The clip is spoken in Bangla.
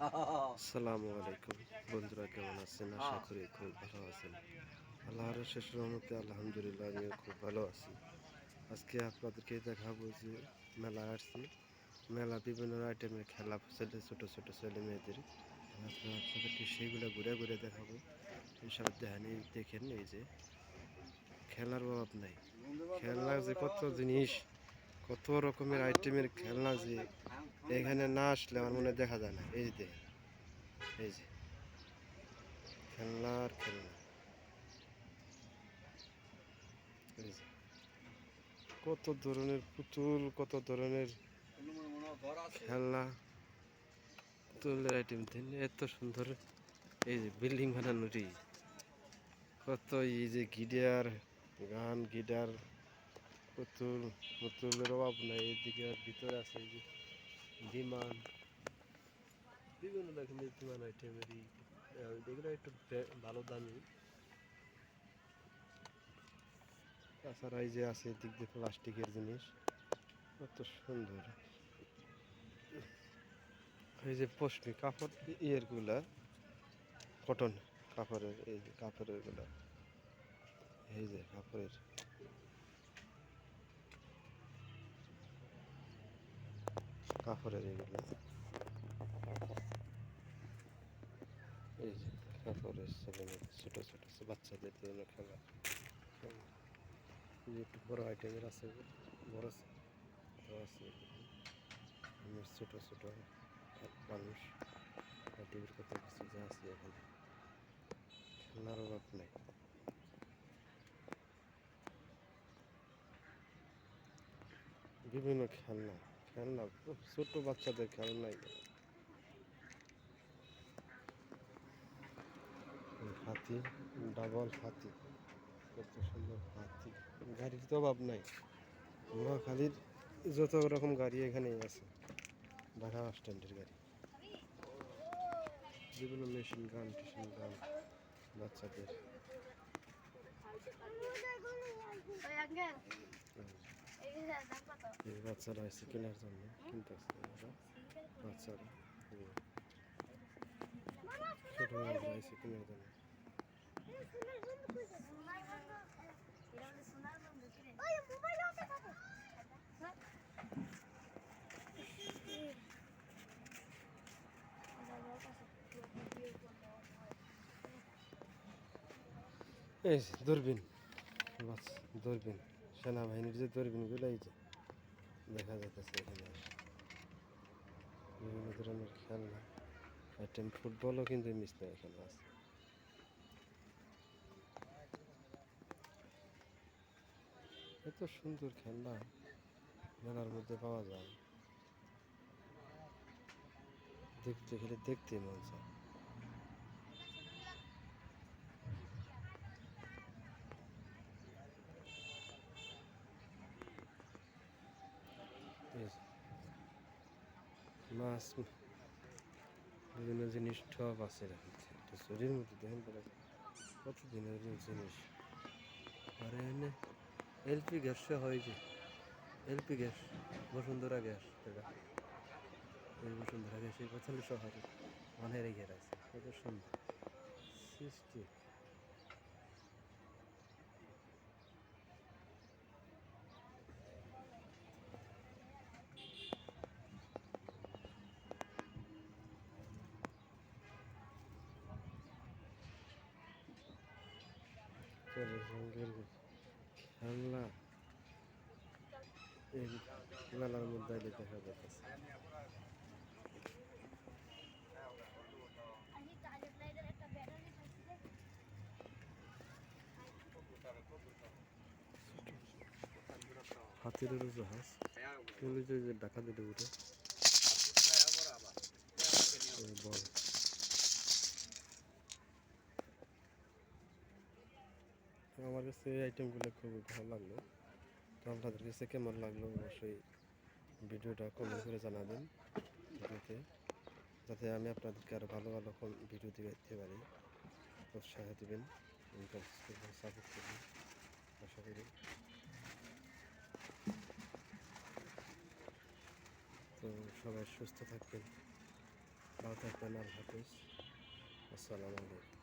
আসসালামু আলাইকুম। বন্ধুরা, কেমন আছেন? আশা করি খুব ভালো আছেন। আল্লাহর শেষ রহমতে আলহামদুলিল্লাহ, আমিও খুব ভালো আছি। আজকে আপনাদেরকে দেখাবো যে মেলা আসছি। মেলা বিভিন্ন আইটেমের খেলা ছেলে, ছোটো ছোটো ছেলে মেয়েদের। আপনাদেরকে সেইগুলো ঘুরে ঘুরে দেখাবো। এইসব দেখেন দেখেন, এই যে খেলার অভাব নাই। খেলনা যে কত জিনিস, কত রকমের আইটেমের খেলনা যে এখানে না আসলে আমার মনে দেখা যায় না। এই যে এই যে। খেলনা। আর খেলনা কত ধরনের পুতুল, কত ধরনের খেলনা। পুতুলের আইটেম দেন এত সুন্দর। এই যে বিল্ডিং বানানোটি কত এই যে গিটার, গান, গিটার, পুতুল, পুতুলের অভাব নাই, এদিকে ভিতরে আছে এই যে। বিমান বিভিন্ন রকমের বিমান আইটেমেরই এগুলো একটু ভালো দামি। তাছাড়া এই যে আছে এদিক দিয়ে প্লাস্টিকের জিনিস, কত সুন্দর। এই যে পশমি কাপড় ইয়েরগুলা কটন কাপড়ের, এই কাপড়েরগুলা এই যে কাপড়ের। কাপড়ের এগুলো এই যে কাপড়ের ছেলে ছোটো ছোটো বাচ্চাদের জন্য খেলা। একটু বড় আইটেমের আছে, বড় আছে এমনি ছোটো ছোটো মানুষ টিভির কত কিছু যা আছে এখানে। খেলার অভাব নাই। বিভিন্ন খেলনা। খেলনা ছোট বাচ্চাদের খেলনাই হাতি ডাবল হাতি কত সুন্দর হাতি। গাড়ির তো অভাব নাই। নোয়াখালীর যত রকম গাড়ি এখানেই আছে ঢাকা বাস স্ট্যান্ডের গাড়ি। যেগুলো মেশিন গান টেশিন গান বাচ্চাদের। বাচ্চারা এসে কেনার জন্য কিনতে আসছে বাচ্চারা ছোট এসে কেনার এই দূরবীন বাস দূরবীন সেনাবাহিনীর যে দূরবীনগুলো এই যে দেখা যাইতেছে এখানে। বিভিন্ন ধরনের খেলনা, আইটেম, ফুটবলও কিন্তু মিস নেই এখানে আছে। এত সুন্দর খেলনা মেলার মধ্যে পাওয়া যায়। দেখতে গেলে দেখতে মন চায় এই যে মাছ, বিভিন্ন জিনিস সব আছে একটা শরীর মধ্যে, দেখেন কত দিনের জিনিস। আর এনে এলপি গ্যাস হয় যে এলপি গ্যাস, বসুন্ধরা গ্যাস, এটা। এই বসুন্ধরা গ্যাস এই পঁচাল্লিশ শহরে অনেক গ্যাস আছে। কত সুন্দর। চলে রঙের খেলনা। এই মেলার মধ্যে দেখা যাচ্ছে। হাতির জাহাজ যে ডাকা দিলে উঠে বল। আমার কাছে এই আইটেমগুলো খুবই ভালো লাগল। তো আপনাদের কাছে কেমন লাগল অবশ্যই ভিডিওটা কমেন্ট করে জানাবেন ভিডিওতে। যাতে আমি আপনাদেরকে আরও ভালো ভালো ভিডিও দিতে পারি। উৎসাহ দেবেন সাপোর্ট করবেন। আশা করি। তো সবাই সুস্থ থাকবেন। ভালো থাকবেন, আল্লাহ হাফিজ। আসসালামু আলাইকুম।